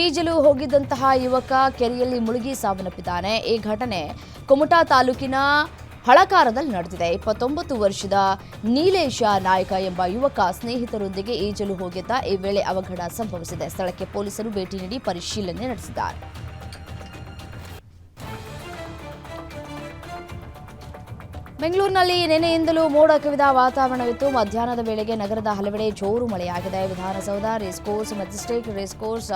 ಈಜಲು ಹೋಗಿದ್ದಂತಹ ಯುವಕ ಕೆರೆಯಲ್ಲಿ ಮುಳುಗಿ ಸಾವನ್ನಪ್ಪಿದ್ದಾನೆ. ಈ ಘಟನೆ ಕುಮಟಾ ತಾಲೂಕಿನ ಹಳಕಾರದಲ್ಲಿ ನಡೆದಿದೆ. ಇಪ್ಪತ್ತೊಂಬತ್ತು ವರ್ಷದ ನೀಲೇಶ ನಾಯಕ ಎಂಬ ಯುವಕ ಸ್ನೇಹಿತರೊಂದಿಗೆ ಈಜಲು ಹೋಗಿದ್ದ. ಈ ವೇಳೆ ಅವಘಡ ಸಂಭವಿಸಿದೆ. ಸ್ಥಳಕ್ಕೆ ಪೊಲೀಸರು ಭೇಟಿ ನೀಡಿ ಪರಿಶೀಲನೆ ನಡೆಸಿದ್ದಾರೆ. ಬೆಂಗಳೂರಿನಲ್ಲಿ ನಿನ್ನೆಯಿಂದಲೂ ಮೋಡ ಕವಿದ ವಾತಾವರಣವಿತ್ತು. ಮಧ್ಯಾಹ್ನದ ವೇಳೆಗೆ ನಗರದ ಹಲವೆಡೆ ಜೋರು ಮಳೆಯಾಗಿದೆ. ವಿಧಾನಸೌಧ, ರೇಸ್ ರೇಸ್ಕೋರ್ಸ್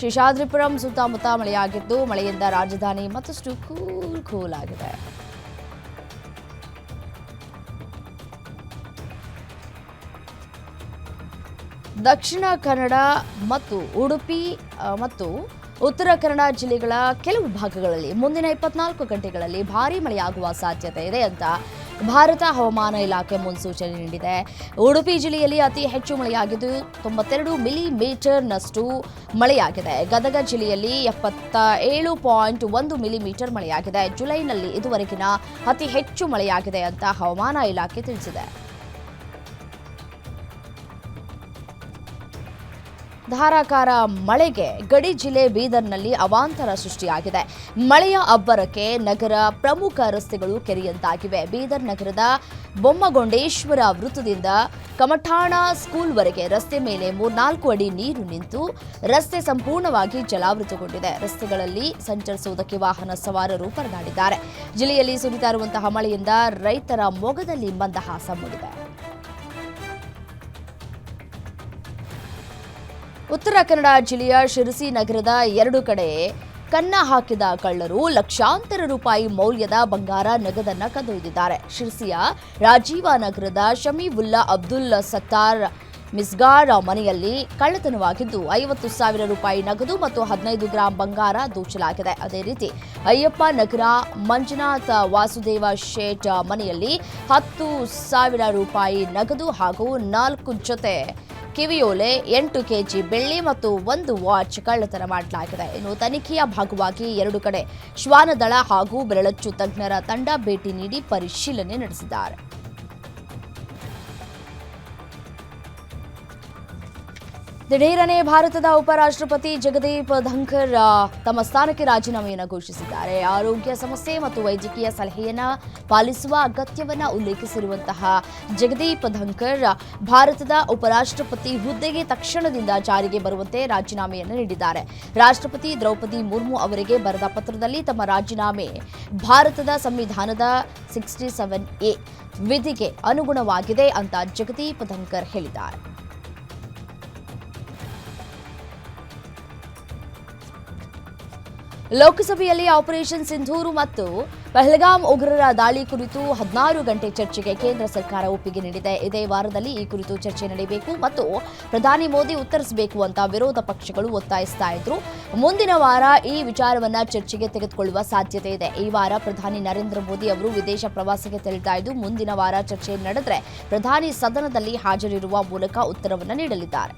ಶೇಷಾದ್ರಿಪುರಂ ಸುತ್ತಮುತ್ತ ಮಳೆಯಾಗಿದ್ದು ಮಳೆಯಿಂದ ರಾಜಧಾನಿ ಮತ್ತಷ್ಟು ಕೂಲ್ ಕೂಲ್ ಆಗಿದೆ. ದಕ್ಷಿಣ ಕನ್ನಡ ಮತ್ತು ಉಡುಪಿ ಮತ್ತು ಉತ್ತರ ಕನ್ನಡ ಜಿಲ್ಲೆಗಳ ಕೆಲವು ಭಾಗಗಳಲ್ಲಿ ಮುಂದಿನ ಇಪ್ಪತ್ನಾಲ್ಕು ಗಂಟೆಗಳಲ್ಲಿ ಭಾರೀ ಮಳೆಯಾಗುವ ಸಾಧ್ಯತೆ ಇದೆ ಅಂತ ಭಾರತ ಹವಾಮಾನ ಇಲಾಖೆ ಮುನ್ಸೂಚನೆ ನೀಡಿದೆ. ಉಡುಪಿ ಜಿಲ್ಲೆಯಲ್ಲಿ ಅತಿ ಹೆಚ್ಚು ಮಳೆಯಾಗಿದ್ದು ತೊಂಬತ್ತೆರಡು ಮಿಲಿ ಮೀಟರ್ನಷ್ಟು ಮಳೆಯಾಗಿದೆ. ಗದಗ ಜಿಲ್ಲೆಯಲ್ಲಿ ಎಪ್ಪತ್ತ ಏಳು ಪಾಯಿಂಟ್ ಒಂದು ಮಿಲಿಮೀಟರ್ ಮಳೆಯಾಗಿದೆ. ಜುಲೈನಲ್ಲಿ ಇದುವರೆಗಿನ ಅತಿ ಹೆಚ್ಚು ಮಳೆಯಾಗಿದೆ ಅಂತ ಹವಾಮಾನ ಇಲಾಖೆ ತಿಳಿಸಿದೆ. ಧಾರಾಕಾರ ಮಳೆಗೆ ಗಡಿ ಜಿಲ್ಲೆ ಬೀದರ್ನಲ್ಲಿ ಅವಾಂತರ ಸೃಷ್ಟಿಯಾಗಿದೆ. ಮಳೆಯ ಅಬ್ಬರಕ್ಕೆ ನಗರ ಪ್ರಮುಖ ರಸ್ತೆಗಳು ಕೆರೆಯಂತಾಗಿವೆ. ಬೀದರ್ ನಗರದ ಬೊಮ್ಮಗೊಂಡೇಶ್ವರ ವೃತ್ತದಿಂದ ಕಮಠಾಣ ಸ್ಕೂಲ್ವರೆಗೆ ರಸ್ತೆ ಮೇಲೆ ಮೂರ್ನಾಲ್ಕು ಅಡಿ ನೀರು ನಿಂತು ರಸ್ತೆ ಸಂಪೂರ್ಣವಾಗಿ ಜಲಾವೃತಗೊಂಡಿದೆ. ರಸ್ತೆಗಳಲ್ಲಿ ಸಂಚರಿಸುವುದಕ್ಕೆ ವಾಹನ ಸವಾರರು ಪರದಾಡಿದ್ದಾರೆ. ಜಿಲ್ಲೆಯಲ್ಲಿ ಸುರಿತಾ ಇರುವಂತಹ ಮಳೆಯಿಂದ ರೈತರ ಮೊಗದಲ್ಲಿ ಮಂದಹಾಸ ಮೂಡಿದೆ. ಉತ್ತರ ಕನ್ನಡ ಜಿಲ್ಲೆಯ ಶಿರಸಿ ನಗರದ ಎರಡು ಕಡೆ ಕನ್ನ ಹಾಕಿದ ಕಳ್ಳರು ಲಕ್ಷಾಂತರ ರೂಪಾಯಿ ಮೌಲ್ಯದ ಬಂಗಾರ ನಗದನ್ನ ಕದೊಯ್ದಿದ್ದಾರೆ ಶಿರಸಿಯ ರಾಜೀವ ನಗರದ ಶಮೀವುಲ್ಲಾ ಅಬ್ದುಲ್ ಸತ್ತಾರ್ ಮಿಸ್ಗಾರ್ ಮನೆಯಲ್ಲಿ ಕಳ್ಳತನವಾಗಿದ್ದು ಐವತ್ತು ಸಾವಿರ ರೂಪಾಯಿ ನಗದು ಮತ್ತು ಹದಿನೈದು ಗ್ರಾಂ ಬಂಗಾರ ದೋಚಲಾಗಿದೆ. ಅದೇ ರೀತಿ ಅಯ್ಯಪ್ಪ ನಗರ ಮಂಜುನಾಥ ವಾಸುದೇವ ಶೇಟ್ ಮನೆಯಲ್ಲಿ ಹತ್ತು ಸಾವಿರ ರೂಪಾಯಿ ನಗದು ಹಾಗೂ ನಾಲ್ಕು ಜೊತೆ ಕಿವಿಯೋಲೆ ಎಂಟು ಕೆಜಿ ಬೆಳ್ಳಿ ಮತ್ತು ಒಂದು ವಾಚ್ ಕಳ್ಳತನ ಮಾಡಲಾಗಿದೆ. ಇನ್ನು ತನಿಖೆಯ ಭಾಗವಾಗಿ ಎರಡು ಕಡೆ ಶ್ವಾನದಳ ಹಾಗೂ ಬೆರಳಚ್ಚು ತಜ್ಞರ ತಂಡ ಭೇಟಿ ನೀಡಿ ಪರಿಶೀಲನೆ ನಡೆಸಿದ್ದಾರೆ. ದಿಢೀರನೆ ಭಾರತದ ಉಪರಾಷ್ಟ್ರಪತಿ ಜಗದೀಪ್ ಧಂಕರ್ ತಮ್ಮ ಸ್ಥಾನಕ್ಕೆ ರಾಜೀನಾಮೆಯನ್ನು ಘೋಷಿಸಿದ್ದಾರೆ. ಆರೋಗ್ಯ ಸಮಸ್ಯೆ ಮತ್ತು ವೈದ್ಯಕೀಯ ಸಲಹೆಯನ್ನ ಪಾಲಿಸುವ ಅಗತ್ಯವನ್ನ ಉಲ್ಲೇಖಿಸಿರುವಂತಹ ಜಗದೀಪ್ ಧಂಕರ್ ಭಾರತದ ಉಪರಾಷ್ಟ್ರಪತಿ ಹುದ್ದೆಗೆ ತಕ್ಷಣದಿಂದ ಜಾರಿಗೆ ಬರುವಂತೆ ರಾಜೀನಾಮೆಯನ್ನು ನೀಡಿದ್ದಾರೆ. ರಾಷ್ಟ್ರಪತಿ ದ್ರೌಪದಿ ಮುರ್ಮು ಅವರಿಗೆ ಬರೆದ ಪತ್ರದಲ್ಲಿ ತಮ್ಮ ರಾಜೀನಾಮೆ ಭಾರತದ ಸಂವಿಧಾನದ ಸಿಕ್ಸ್ಟಿ ಸೆವೆನ್ ಎ ವಿಧಿಗೆ ಅನುಗುಣವಾಗಿದೆ ಅಂತ ಜಗದೀಪ್ ಧಂಕರ್ ಹೇಳಿದ್ದಾರೆ. ಲೋಕಸಭೆಯಲ್ಲಿ ಆಪರೇಷನ್ ಸಿಂಧೂರು ಮತ್ತು ಪಹಲ್ಗಾಮ್ ಉಗ್ರರ ದಾಳಿ ಕುರಿತು ಹದಿನಾರು ಗಂಟೆ ಚರ್ಚೆಗೆ ಕೇಂದ್ರ ಸರ್ಕಾರ ಒಪ್ಪಿಗೆ ನೀಡಿದೆ. ಇದೇ ವಾರದಲ್ಲಿ ಈ ಕುರಿತು ಚರ್ಚೆ ನಡೆಯಬೇಕು ಮತ್ತು ಪ್ರಧಾನಿ ಮೋದಿ ಉತ್ತರಿಸಬೇಕು ಅಂತ ವಿರೋಧ ಪಕ್ಷಗಳು ಒತ್ತಾಯಿಸ್ತಾ ಇದ್ರು. ಮುಂದಿನ ವಾರ ಈ ವಿಚಾರವನ್ನ ಚರ್ಚೆಗೆ ತೆಗೆದುಕೊಳ್ಳುವ ಸಾಧ್ಯತೆ ಇದೆ. ಈ ವಾರ ಪ್ರಧಾನಿ ನರೇಂದ್ರ ಮೋದಿ ಅವರು ವಿದೇಶ ಪ್ರವಾಸಕ್ಕೆ ತೆರಳಿದ್ದಾ ಇದ್ದು ಮುಂದಿನ ವಾರ ಚರ್ಚೆ ನಡೆದರೆ ಪ್ರಧಾನಿ ಸದನದಲ್ಲಿ ಹಾಜರಿರುವ ಮೂಲಕ ಉತ್ತರವನ್ನು ನೀಡಲಿದ್ದಾರೆ.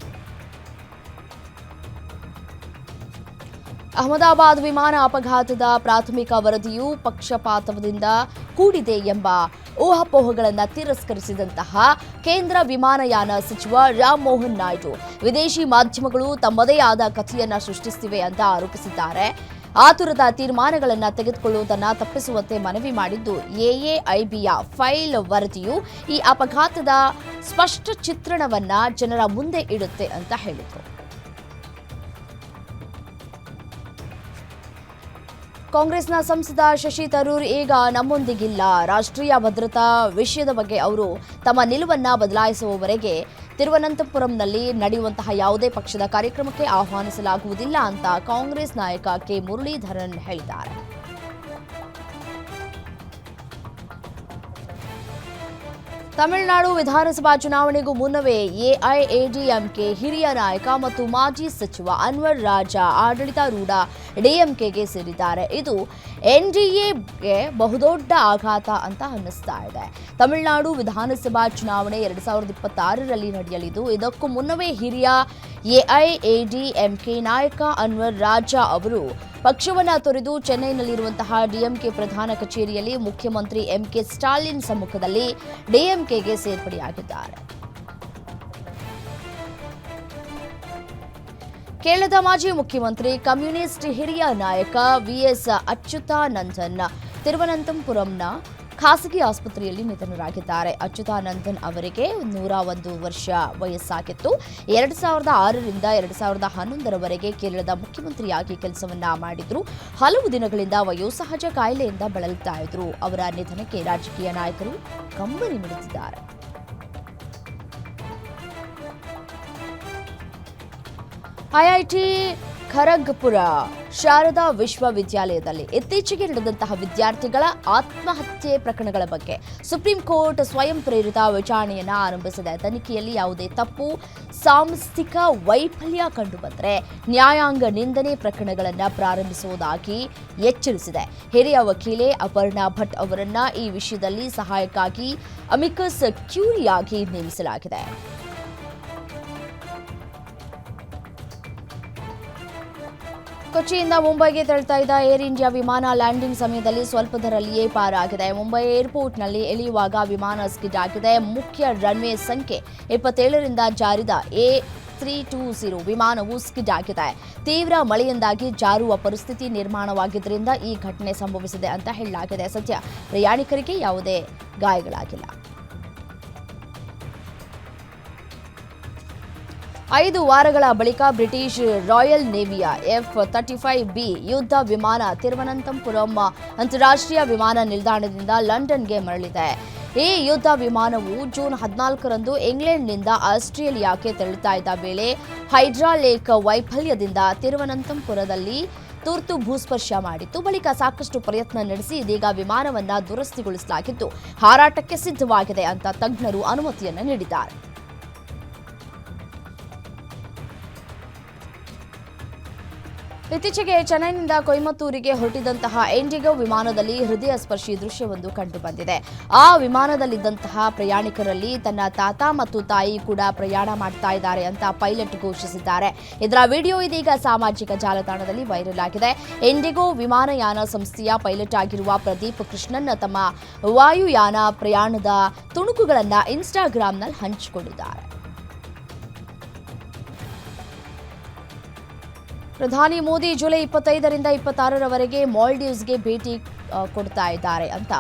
ಅಹಮದಾಬಾದ್ ವಿಮಾನ ಅಪಘಾತದ ಪ್ರಾಥಮಿಕ ವರದಿಯು ಪಕ್ಷಪಾತದಿಂದ ಕೂಡಿದೆ ಎಂಬ ಊಹಾಪೋಹಗಳನ್ನು ತಿರಸ್ಕರಿಸಿದಂತಹ ಕೇಂದ್ರ ವಿಮಾನಯಾನ ಸಚಿವ ರಾಮ್ ಮೋಹನ್ ನಾಯ್ಡು. ವಿದೇಶಿ ಮಾಧ್ಯಮಗಳು ತಮ್ಮದೇ ಆದ ಕಥೆಯನ್ನ ಸೃಷ್ಟಿಸುತ್ತಿವೆ ಅಂತ ಆರೋಪಿಸಿದ್ದಾರೆ. ಆತುರದ ತೀರ್ಮಾನಗಳನ್ನು ತೆಗೆದುಕೊಳ್ಳುವುದನ್ನು ತಪ್ಪಿಸುವಂತೆ ಮನವಿ ಮಾಡಿದ್ದು ಎಎಐಬಿಯ ಫೈಲ್ ವರದಿಯು ಈ ಅಪಘಾತದ ಸ್ಪಷ್ಟ ಚಿತ್ರಣವನ್ನ ಜನರ ಮುಂದೆ ಇಡುತ್ತೆ ಅಂತ ಹೇಳಿದರು. ಕಾಂಗ್ರೆಸ್ನ ಸಂಸದ ಶಶಿ ತರೂರ್ ಈಗ ನಮ್ಮೊಂದಿಗಿಲ್ಲ. ರಾಷ್ಟ್ರೀಯ ಭದ್ರತಾ ವಿಷಯದ ಬಗ್ಗೆ ಅವರು ತಮ್ಮ ನಿಲುವನ್ನ ಬದಲಾಯಿಸುವವರೆಗೆ ತಿರುವನಂತಪುರಂನಲ್ಲಿ ನಡೆಯುವಂತಹ ಯಾವುದೇ ಪಕ್ಷದ ಕಾರ್ಯಕ್ರಮಕ್ಕೆ ಆಹ್ವಾನಿಸಲಾಗುವುದಿಲ್ಲ ಅಂತ ಕಾಂಗ್ರೆಸ್ ನಾಯಕ ಕೆ ಮುರಳೀಧರನ್ ಹೇಳಿದ್ದಾರೆ. ತಮಿಳುನಾಡು ವಿಧಾನಸಭಾ ಚುನಾವಣೆಗೂ ಮುನ್ನವೇ ಎಐಎಡಿಎಂಕೆ ಹಿರಿಯ ನಾಯಕ ಮತ್ತು ಮಾಜಿ ಸಚಿವ ಅನ್ವರ್ ರಾಜ ಆಡಳಿತಾರೂಢ ಡಿಎಂಕೆಗೆ ಸೇರಿದ್ದಾರೆ. ಇದು ಎನ್ಡಿಎಗೆ ಬಹುದೊಡ್ಡ ಆಘಾತ ಅಂತ ಅನ್ನಿಸ್ತಾ ಇದೆ. ತಮಿಳುನಾಡು ವಿಧಾನಸಭಾ ಚುನಾವಣೆ ಎರಡ್ ಸಾವಿರದ ಇಪ್ಪತ್ತಾರರಲ್ಲಿ ನಡೆಯಲಿದ್ದು, ಇದಕ್ಕೂ ಮುನ್ನವೇ ಹಿರಿಯ ಎಐಎಡಿಎಂಕೆ ನಾಯಕ ಅನ್ವರ್ ರಾಜ ಅವರು ಪಕ್ಷವನ್ನ ತೊರೆದು ಚೆನ್ನೈನಲ್ಲಿರುವಂತಹ ಡಿಎಂಕೆ ಪ್ರಧಾನ ಕಚೇರಿಯಲ್ಲಿ ಮುಖ್ಯಮಂತ್ರಿ ಎಂಕೆ ಸ್ಟಾಲಿನ್ ಸಮ್ಮುಖದಲ್ಲಿ ಡಿಎಂಕೆಗೆ ಸೇರ್ಪಡೆಯಾಗಿದ್ದಾರೆ. ಕೇರಳದ ಮಾಜಿ ಮುಖ್ಯಮಂತ್ರಿ ಕಮ್ಯುನಿಸ್ಟ್ ಹಿರಿಯ ನಾಯಕ ವಿಎಸ್ ಅಚ್ಯುತಾನಂದನ್ ತಿರುವನಂತಪುರಂನ ಖಾಸಗಿ ಆಸ್ಪತ್ರೆಯಲ್ಲಿ ನಿಧನರಾಗಿದ್ದಾರೆ. ಅಚ್ಯುತಾನಂದನ್ ಅವರಿಗೆ ನೂರ ಒಂದು ವರ್ಷ ವಯಸ್ಸಾಗಿತ್ತು. ಎರಡು ಸಾವಿರದ ಆರರಿಂದ ಎರಡು ಸಾವಿರದ ಹನ್ನೊಂದರವರೆಗೆ ಕೇರಳದ ಮುಖ್ಯಮಂತ್ರಿಯಾಗಿ ಕೆಲಸವನ್ನ ಮಾಡಿದ್ರು. ಹಲವು ದಿನಗಳಿಂದ ವಯೋಸಹಜ ಕಾಯಿಲೆಯಿಂದ ಬಳಲುತ್ತಾ ಇದ್ರು. ಅವರ ನಿಧನಕ್ಕೆ ರಾಜಕೀಯ ನಾಯಕರು ಕಂಬನಿ ಮಿಡಿದಿದ್ದಾರೆ. ಐಐಟಿ ಖರಗ್ಪುರ, ಶಾರದಾ ವಿಶ್ವವಿದ್ಯಾಲಯದಲ್ಲಿ ಇತ್ತೀಚೆಗೆ ನಡೆದಂತಹ ವಿದ್ಯಾರ್ಥಿಗಳ ಆತ್ಮಹತ್ಯೆ ಪ್ರಕರಣಗಳ ಬಗ್ಗೆ ಸುಪ್ರೀಂ ಕೋರ್ಟ್ ಸ್ವಯಂ ಪ್ರೇರಿತ ವಿಚಾರಣೆಯನ್ನು ಆರಂಭಿಸಿದೆ. ತನಿಖೆಯಲ್ಲಿ ಯಾವುದೇ ತಪ್ಪು, ಸಾಂಸ್ಥಿಕ ವೈಫಲ್ಯ ಕಂಡುಬಂದರೆ ನ್ಯಾಯಾಂಗ ನಿಂದನೆ ಪ್ರಕರಣಗಳನ್ನು ಪ್ರಾರಂಭಿಸುವುದಾಗಿ ಎಚ್ಚರಿಸಿದೆ. ಹಿರಿಯ ವಕೀಲೆ ಅಪರ್ಣಾ ಭಟ್ ಅವರನ್ನ ಈ ವಿಷಯದಲ್ಲಿ ಸಹಾಯಕ್ಕಾಗಿ ಅಮಿಕಸ್ ಕ್ಯೂರಿಯಾಗಿ ನೇಮಿಸಲಾಗಿದೆ. ಕೊಚ್ಚಿಯಿಂದ ಮುಂಬೈಗೆ ತೆರಳ್ತಾ ಇದ್ದ ಏರ್ ಇಂಡಿಯಾ ವಿಮಾನ ಲ್ಯಾಂಡಿಂಗ್ ಸಮಯದಲ್ಲಿ ಸ್ವಲ್ಪದರಲ್ಲಿಯೇ ಪಾರಾಗಿದೆ. ಮುಂಬೈ ಏರ್ಪೋರ್ಟ್ನಲ್ಲಿ ಇಳಿಯುವಾಗ ವಿಮಾನ ಸ್ಕಿಡ್ ಆಗಿದೆ. ಮುಖ್ಯ ರನ್ವೇ ಸಂಖ್ಯೆ ಇಪ್ಪತ್ತೇಳರಿಂದ ಜಾರಿದ ಎ ತ್ರೀ ಟೂ ಝೀರೋ ವಿಮಾನವು ಸ್ಕಿಡ್ ಆಗಿದೆ. ತೀವ್ರ ಮಳೆಯಿಂದಾಗಿ ಜಾರುವ ಪರಿಸ್ಥಿತಿ ನಿರ್ಮಾಣವಾಗಿದ್ದರಿಂದ ಈ ಘಟನೆ ಸಂಭವಿಸಿದೆ ಅಂತ ಹೇಳಲಾಗಿದೆ. ಸದ್ಯ ಪ್ರಯಾಣಿಕರಿಗೆ ಯಾವುದೇ ಗಾಯಗಳಾಗಿಲ್ಲ. ಐದು ವಾರಗಳ ಬಳಿಕ ಬ್ರಿಟಿಷ್ ರಾಯಲ್ ನೇವಿಯ ಎಫ್ ತರ್ಟಿ ಫೈವ್ ಬಿ ಯುದ್ಧ ವಿಮಾನ ತಿರುವನಂತಪುರಂ ಅಂತಾರಾಷ್ಟ್ರೀಯ ವಿಮಾನ ನಿಲ್ದಾಣದಿಂದ ಲಂಡನ್ಗೆ ಮರಳಿದೆ. ಈ ಯುದ್ಧ ವಿಮಾನವು ಜೂನ್ ಹದಿನಾಲ್ಕರಂದು ಇಂಗ್ಲೆಂಡ್ನಿಂದ ಆಸ್ಟ್ರೇಲಿಯಾಕ್ಕೆ ತೆರಳುತ್ತಾ ಇದ್ದ ವೇಳೆ ಹೈಡ್ರಾಲೇಕ್ ವೈಫಲ್ಯದಿಂದ ತಿರುವನಂತಪುರದಲ್ಲಿ ತುರ್ತು ಭೂಸ್ಪರ್ಶ ಮಾಡಿತ್ತು. ಬಳಿಕ ಸಾಕಷ್ಟು ಪ್ರಯತ್ನ ನಡೆಸಿ ಇದೀಗ ವಿಮಾನವನ್ನು ದುರಸ್ತಿಗೊಳಿಸಲಾಗಿದ್ದು ಹಾರಾಟಕ್ಕೆ ಸಿದ್ಧವಾಗಿದೆ ಅಂತ ತಜ್ಞರು ಅನುಮತಿಯನ್ನು ನೀಡಿದ್ದಾರೆ. ಇತ್ತೀಚೆಗೆ ಚೆನ್ನೈನಿಂದ ಕೊಯಮತ್ತೂರಿಗೆ ಹೊರಟಿದಂತಹ ಇಂಡಿಗೋ ವಿಮಾನದಲ್ಲಿ ಹೃದಯ ಸ್ಪರ್ಶಿ ದೃಶ್ಯವೊಂದು ಕಂಡುಬಂದಿದೆ. ಆ ವಿಮಾನದಲ್ಲಿದ್ದಂತಹ ಪ್ರಯಾಣಿಕರಲ್ಲಿ ತನ್ನ ತಾತ ಮತ್ತು ತಾಯಿ ಕೂಡ ಪ್ರಯಾಣ ಮಾಡ್ತಾ ಇದ್ದಾರೆ ಅಂತ ಪೈಲಟ್ ಘೋಷಿಸಿದ್ದಾರೆ. ಇದರ ವಿಡಿಯೋ ಇದೀಗ ಸಾಮಾಜಿಕ ಜಾಲತಾಣದಲ್ಲಿ ವೈರಲ್ ಆಗಿದೆ. ಇಂಡಿಗೋ ವಿಮಾನಯಾನ ಸಂಸ್ಥೆಯ ಪೈಲಟ್ ಆಗಿರುವ ಪ್ರದೀಪ್ ಕೃಷ್ಣನ್ ತಮ್ಮ ವಾಯುಯಾನ ಪ್ರಯಾಣದ ತುಣುಕುಗಳನ್ನು ಇನ್ಸ್ಟಾಗ್ರಾಂನಲ್ಲಿ ಹಂಚಿಕೊಂಡಿದ್ದಾರೆ. ಪ್ರಧಾನಿ ಮೋದಿ ಜುಲೈ ಇಪ್ಪತ್ತೈದರಿಂದ ಇಪ್ಪತ್ತಾರರವರೆಗೆ ಮಾಲ್ಡೀವ್ಸ್ಗೆ ಭೇಟಿ ಕೊಡ್ತಾ ಇದ್ದಾರೆ ಅಂತ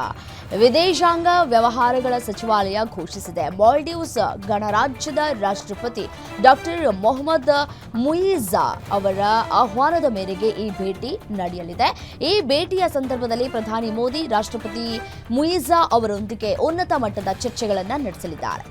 ವಿದೇಶಾಂಗ ವ್ಯವಹಾರಗಳ ಸಚಿವಾಲಯ ಘೋಷಿಸಿದೆ. ಮಾಲ್ಡೀವ್ಸ್ ಗಣರಾಜ್ಯದ ರಾಷ್ಟ್ರಪತಿ ಡಾಕ್ಟರ್ ಮೊಹಮ್ಮದ್ ಮುಯಿಜಾ ಅವರ ಆಹ್ವಾನದ ಮೇರೆಗೆ ಈ ಭೇಟಿ ನಡೆಯಲಿದೆ. ಈ ಭೇಟಿಯ ಸಂದರ್ಭದಲ್ಲಿ ಪ್ರಧಾನಿ ಮೋದಿ ರಾಷ್ಟ್ರಪತಿ ಮುಯಿಜಾ ಅವರೊಂದಿಗೆ ಉನ್ನತ ಮಟ್ಟದ ಚರ್ಚೆಗಳನ್ನು ನಡೆಸಲಿದ್ದಾರೆ.